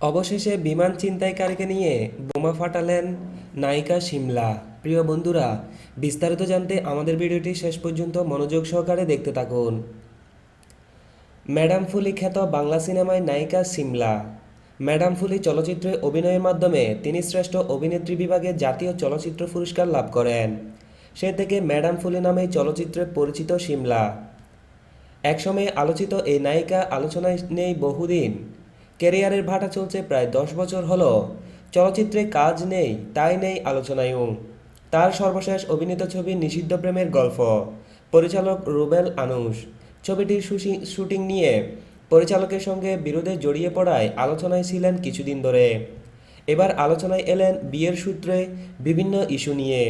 অবশেষে বিমান ছিনতাইকারীকে নিয়ে বোমা ফাটালেন নায়িকা শিমলা। প্রিয় বন্ধুরা, বিস্তারিত জানতে আমাদের ভিডিওটি শেষ পর্যন্ত মনোযোগ সহকারে দেখতে থাকুন। ম্যাডাম ফুলি খ্যাত বাংলা সিনেমায় নায়িকা সিমলা ম্যাডাম ফুলি চলচ্চিত্রে অভিনয়ের মাধ্যমে তিনি শ্রেষ্ঠ অভিনেত্রী বিভাগে জাতীয় চলচ্চিত্র পুরস্কার লাভ করেন। সে থেকে ম্যাডাম ফুলি নামে চলচ্চিত্রে পরিচিত সিমলা একসময়ে আলোচিত এই নায়িকা আলোচনায় নেই বহুদিন। ক্যারিয়ারের ভাটা চলছে প্রায় দশ বছর হলো। চলচ্চিত্রে কাজ নেই, তাই নেই আলোচনায়ও। তার সর্বশেষ অভিনীত ছবি নিষিদ্ধ প্রেমের গল্প। পরিচালক রুবেল আনুশ ছবিটির শুটিং নিয়ে পরিচালকের সঙ্গে বিরোধে জড়িয়ে পড়ায় আলোচনায় ছিলেন কিছুদিন ধরে। এবার আলোচনায় এলেন বিয়ের সূত্রে বিভিন্ন ইস্যু নিয়ে।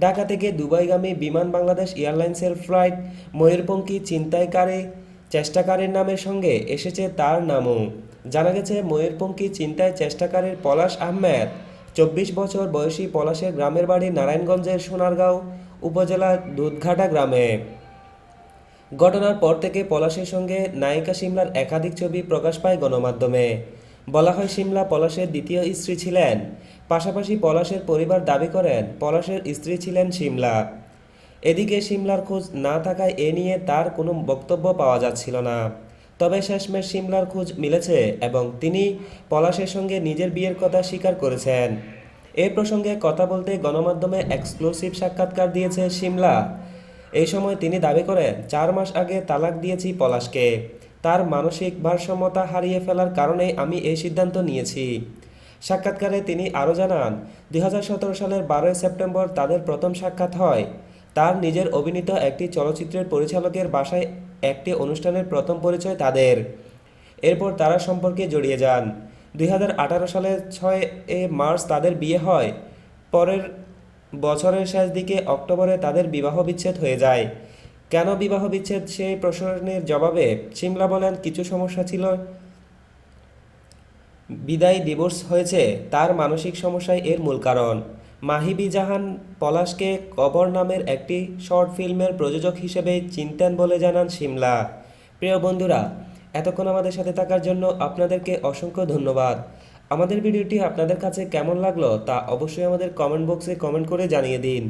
ঢাকা থেকে দুবাইগামী বিমান বাংলাদেশ এয়ারলাইন্সের ফ্লাইট ময়ূরপঙ্খী ছিনতাইকারী চেষ্টাকারীর নামের সঙ্গে এসেছে তার নামও। জানা গেছে, ময়ূরপঙ্খী চিন্তায় চেষ্টাকারীর পলাশ আহমেদ, চব্বিশ বছর বয়সী পলাশের গ্রামের বাড়ি নারায়ণগঞ্জের সোনারগাঁও উপজেলার দুধঘাটা গ্রামে। ঘটনার পর থেকে পলাশের সঙ্গে নায়িকা সিমলার একাধিক ছবি প্রকাশ পায় গণমাধ্যমে। বলা হয়, সিমলা পলাশের দ্বিতীয় স্ত্রী ছিলেন। পাশাপাশি পলাশের পরিবার দাবি করেন, পলাশের স্ত্রী ছিলেন সিমলা। এদিকে সিমলার খোঁজ না থাকায় এ নিয়ে তার কোনো বক্তব্য পাওয়া যাচ্ছিল না। তবে শেষমেশ সিমলার খোঁজ মিলেছে এবং তিনি পলাশের সঙ্গে নিজের বিয়ের কথা স্বীকার করেছেন। এ প্রসঙ্গে কথা বলতে গণমাধ্যমে এক্সক্লুসিভ সাক্ষাৎকার দিয়েছে সিমলা। এই সময় তিনি দাবি করেন, চার মাস আগে তালাক দিয়েছি পলাশকে। তার মানসিক ভারসাম্যতা হারিয়ে ফেলার কারণে আমি এই সিদ্ধান্ত নিয়েছি। সাক্ষাৎকারে তিনি আরও জানান, দুই হাজার সতেরো সালের বারোই সেপ্টেম্বর তাদের প্রথম সাক্ষাৎ হয়। তার নিজের অভিনীত একটি চলচ্চিত্রের পরিচালকের বাসায় একটি অনুষ্ঠানের প্রথম পরিচয় তাদের। এরপর তারা সম্পর্কে জড়িয়ে যান। দুই সালের ছয় এ মার্চ তাদের বিয়ে হয়। পরের বছরের শেষ দিকে অক্টোবরে তাদের বিবাহ বিচ্ছেদ হয়ে যায়। কেন বিবাহ বিচ্ছেদ সেই প্রশ্নের জবাবে সিমলা বলেন, কিছু সমস্যা ছিল। বিদায় ডিভোর্স হয়েছে। তার মানসিক সমস্যাই এর মূল কারণ। মাহিবি জাহান পলাশকে কবর নামের একটি শর্ট ফিল্মের প্রযোজক হিসেবে চিনতেন বলে জানান সিমলা। প্রিয় বন্ধুরা, এতক্ষণ আমাদের সাথে থাকার জন্য আপনাদেরকে অসংখ্য ধন্যবাদ। আমাদের ভিডিওটি আপনাদের কাছে কেমন লাগল তা অবশ্যই আমাদের কমেন্ট বক্সে কমেন্ট করে জানিয়ে দিন।